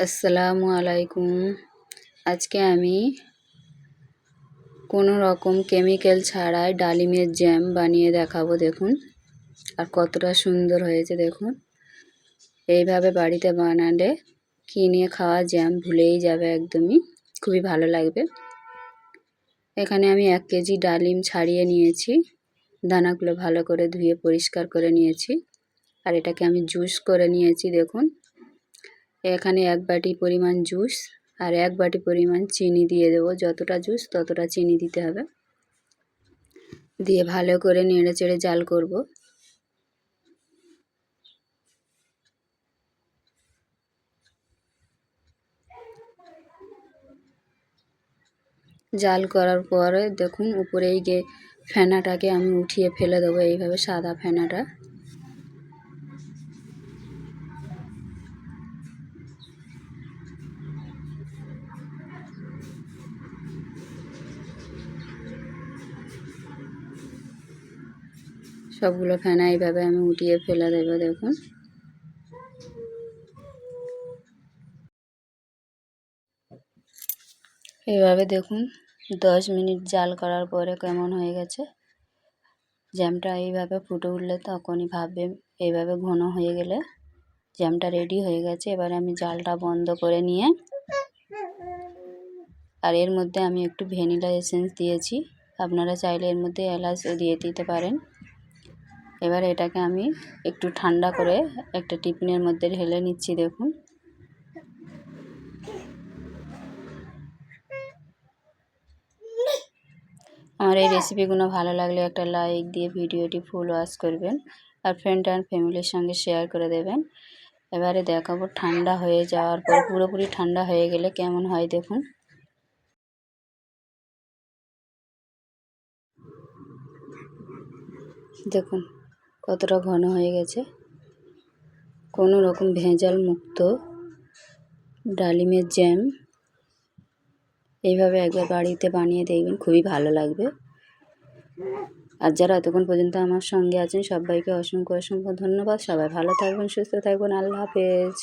আসসালামু আলাইকুম। আজকে আমি কোনো রকম কেমিক্যাল ছাড়াই ডালিমের জ্যাম বানিয়ে দেখাবো, দেখুন। আর কতটা সুন্দর হয়েছে, দেখুন। এইভাবে বাড়িতে বানালে কিনে খাওয়া জ্যাম ভুলেই যাবে একদমই। খুবই ভালো লাগবে। এখানে আমি এক কেজি ডালিম ছাড়িয়ে নিয়েছি। দানাগুলো ভালো করে ধুয়ে পরিষ্কার করে নিয়েছি। আর এটাকে আমি জুস করে নিয়েছি, দেখুন। এখানে এক বাটি পরিমাণ জুস আর এক বাটি পরিমাণ চিনি দিয়ে দেবো। যতটা জুস, ততটা চিনি দিতে হবে। দিয়ে ভালো করে নেড়ে চেড়ে জাল করব। জাল করার পরে দেখুন উপরে এই ফেনাটাকে আমি উঠিয়ে ফেলে দেবো। এইভাবে সাদা ফেনাটা। সবগুলো ফেনা এইভাবে আমি উঠিয়ে ফেলে দেবো, দেখুন। এইভাবে দেখুন, দশ মিনিট জাল করার পরে কেমন হয়ে গেছে। জ্যামটা এইভাবে ফুটে উঠলে তখনই ভাববে, এইভাবে ঘন হয়ে গেলে জ্যামটা রেডি হয়ে গেছে। এবারে আমি জালটা বন্ধ করে নিয়ে, আর এর মধ্যে আমি একটু ভ্যানিলা এসেন্স দিয়েছি। আপনারা চাইলে এর মধ্যে এলাচও দিয়ে দিতে পারেন। এবার এটাকে আমি একটু ঠান্ডা করে একটা টিফিনের মধ্যে ঢেলে নিচ্ছি, দেখুন। আমার এই রেসিপিগুলো ভালো লাগলে একটা লাইক দিয়ে ভিডিওটি ফুল ওয়াশ করবেন আর ফ্রেন্ড অ্যান্ড ফ্যামিলির সঙ্গে শেয়ার করে দেবেন। এবারে দেখাবো ঠান্ডা হয়ে যাওয়ার পর, পুরোপুরি ঠান্ডা হয়ে গেলে কেমন হয়, দেখুন। দেখুন কতটা ঘন হয়ে গেছে। কোনো রকম ভেজাল মুক্ত ডালিমের জ্যাম এইভাবে একবার বাড়িতে বানিয়ে দেখবেন, খুবই ভালো লাগবে। আর যারা এতক্ষণ পর্যন্ত আমার সঙ্গে আছেন, সবাইকে অসংখ্য অসংখ্য ধন্যবাদ। সবাই ভালো থাকবেন, সুস্থ থাকবেন। আল্লাহ হাফেজ।